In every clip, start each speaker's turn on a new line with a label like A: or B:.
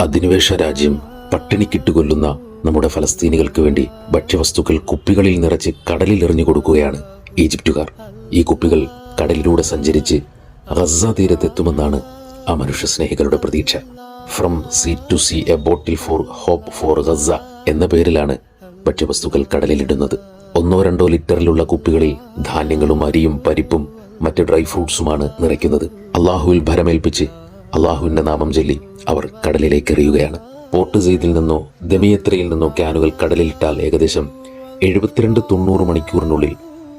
A: അധിനിവേശ രാജ്യം പട്ടിണിക്കിട്ടുകൊല്ലുന്ന നമ്മുടെ ഫലസ്തീനികൾക്ക് വേണ്ടി ഭക്ഷ്യവസ്തുക്കൾ കുപ്പികളിൽ നിറച്ച് കടലിൽ എറിഞ്ഞു കൊടുക്കുകയാണ് ഈജിപ്തുകാർ. ഈ കുപ്പികൾ കടലിലൂടെ സഞ്ചരിച്ച് ഗസ തീരത്തെത്തുമെന്നാണ് ആ മനുഷ്യ സ്നേഹികളുടെ പ്രതീക്ഷ. From sea to sea a bottle for hope for Gaza എന്ന പേരിലാണ് ഭക്ഷ്യവസ്തുക്കൾ കടലിലിടുന്നത്. ഒന്നോ രണ്ടോ ലിറ്ററിലുള്ള കുപ്പികളിൽ ധാന്യങ്ങളും അരിയും പരിപ്പും മറ്റ് ഡ്രൈ ഫ്രൂട്ട്സുമാണ് നിറയ്ക്കുന്നത്. അള്ളാഹുവിൽ ഭരമേൽപ്പിച്ച് അള്ളാഹുവിന്റെ നാമം ചൊല്ലി അവർ കടലിലേക്ക് എറിയുകയാണ്. പോർട്ട് സെയ്തിൽ നിന്നോ ദമിയത്രയിൽ നിന്നോ ക്യാനുകൾ കടലിലിട്ടാൽ ഏകദേശം എഴുപത്തിരണ്ട് തൊണ്ണൂറ് മണിക്കൂറിനുള്ളിൽ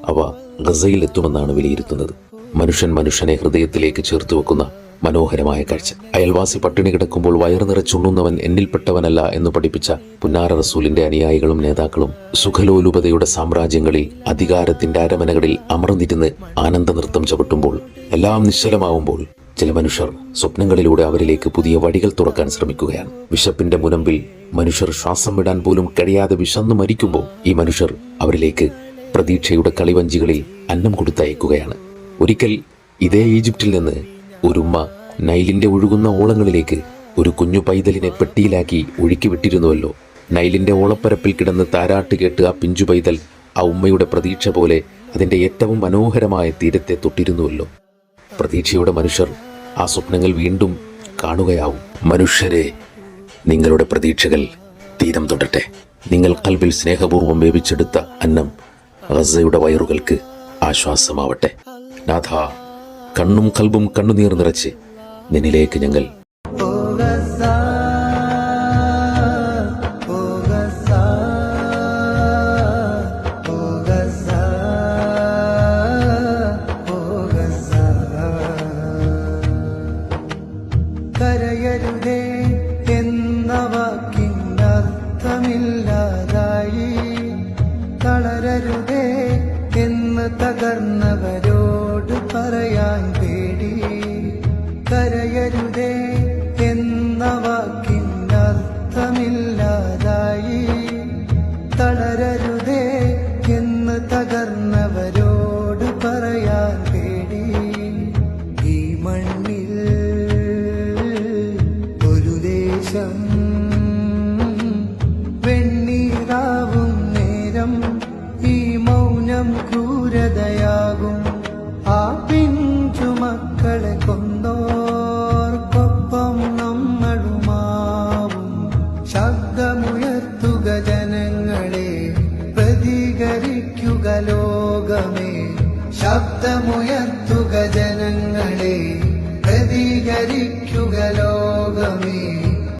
A: അവ ഗസയിൽ എത്തുമെന്നാണ് വിലയിരുത്തുന്നത്. മനുഷ്യൻ മനുഷ്യനെ ഹൃദയത്തിലേക്ക് ചേർത്ത് വെക്കുന്ന മനോഹരമായ കാഴ്ച. അയൽവാസി പട്ടിണി കിടക്കുമ്പോൾ വയറു നിറച്ചുണ്ണുന്നവൻ എന്നിൽപ്പെട്ടവനല്ല എന്ന് പഠിപ്പിച്ച പുന്നാര റസൂലിന്റെ അനുയായികളും നേതാക്കളും സുഖലോലുപതയുടെ സാമ്രാജ്യങ്ങളിൽ അധികാരത്തിന്റെ അരമനകളിൽ അമർന്നിരുന്ന് ആനന്ദ നൃത്തം ചവിട്ടുമ്പോൾ എല്ലാം നിശ്ചലമാവുമ്പോൾ ചില മനുഷ്യർ സ്വപ്നങ്ങളിലൂടെ അവരിലേക്ക് പുതിയ വഴികൾ തുറക്കാൻ ശ്രമിക്കുകയാണ്. വിശപ്പിന്റെ മുനമ്പിൽ മനുഷ്യർ ശ്വാസം വിടാൻ പോലും കഴിയാതെ വിശന്നു മരിക്കുമ്പോൾ ഈ മനുഷ്യർ അവരിലേക്ക് പ്രതീക്ഷയുടെ കളിവഞ്ചികളിൽ അന്നം കൊടുത്തയക്കുകയാണ്. ഒരിക്കൽ ഇതേ ഈജിപ്തിൽ നിന്ന് ഒരുമ്മ നൈലിന്റെ ഒഴുകുന്ന ഓളങ്ങളിലേക്ക് ഒരു കുഞ്ഞു പൈതലിനെ പെട്ടിയിലാക്കി ഒഴുക്കി വിട്ടിരുന്നുവല്ലോ. നൈലിന്റെ ഓളപ്പരപ്പിൽ കിടന്ന് താരാട്ട് കേട്ട് ആ പിഞ്ചു പൈതൽ ആ ഉമ്മയുടെ പ്രതീക്ഷ പോലെ അതിന്റെ ഏറ്റവും മനോഹരമായ തീരത്തെ തൊട്ടിരുന്നുവല്ലോ. പ്രതീക്ഷയുടെ മനുഷ്യർ ആ സ്വപ്നങ്ങൾ വീണ്ടും കാണുകയാവും. മനുഷ്യരെ നിങ്ങളുടെ പ്രതീക്ഷകൾ തീരം തൊടട്ടെ. നിങ്ങൾ കൽവിൽ സ്നേഹപൂർവം വേവിച്ചെടുത്ത അന്നം ഗസയുടെ വയറുകൾക്ക് ആശ്വാസമാവട്ടെ. നാഥ കണ്ണും കൽബും കണ്ണുനീർ നിറച്ച് നിന്നിലേക്ക് ഞങ്ങൾ
B: കരയരുതേ എന്ന വാക്കിനർത്ഥമില്ലാതായി. തളരരുതേ എന്ന് തകർന്നവരോട് പറയാൻ പേടി. കരയരുതേ എന്ന വാക്കിനർത്ഥമില്ലാതായി. തളരരുതേ എന്ന് തകർന്നവരോട് പറയാൻ പേടി. ഈ മണ്ണിൽ ദേശം വെണ്ണീറാവും നേരം ഈ മൗനം ക്രൂരതയാകും. ആ പിഞ്ചു മക്കളെ കൊന്തോർക്കൊപ്പം നമ്മളുമാവും. ശബ്ദമുയർത്തുക ജനങ്ങളെ പ്രതികരിക്കുക ലോകമേ. ശബ്ദമുയർത്തുക ജനങ്ങളെ പ്രതികരിക്കുക ലോകമേ.